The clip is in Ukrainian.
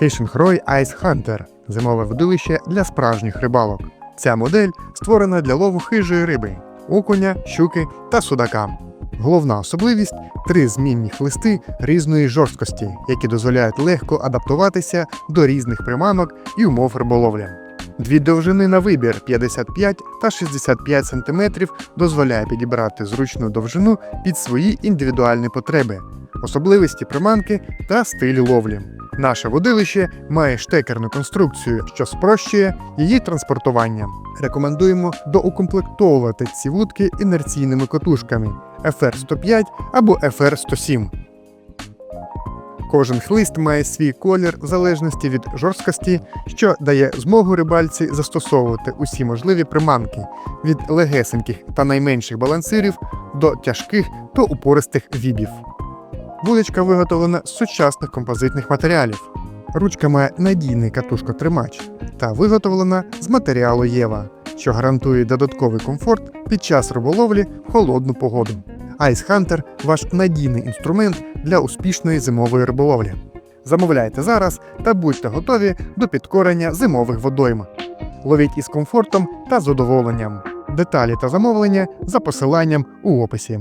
Fishing Roy Ice Hunter зимове водилище для справжніх рибалок. Ця модель створена для лову хижої риби, окуня, щуки та судака. Головна особливість три змінні хлисти різної жорсткості, які дозволяють легко адаптуватися до різних приманок і умов риболовлі. Дві довжини на вибір 55 та 65 см дозволяє підібрати зручну довжину під свої індивідуальні потреби, особливості приманки та стиль ловлі. Наше водилище має штекерну конструкцію, що спрощує її транспортування. Рекомендуємо доукомплектовувати ці вудки інерційними котушками FR105 або FR107. Кожен хлист має свій колір в залежності від жорсткості, що дає змогу рибальці застосовувати усі можливі приманки від легесеньких та найменших балансирів до тяжких та упористих вібів. Вудочка виготовлена з сучасних композитних матеріалів. Ручка має надійний катушкотримач та виготовлена з матеріалу Єва, що гарантує додатковий комфорт під час риболовлі в холодну погоду. Ice Hunter – ваш надійний інструмент для успішної зимової риболовлі. Замовляйте зараз та будьте готові до підкорення зимових водойм. Ловіть із комфортом та задоволенням. Деталі та замовлення за посиланням у описі.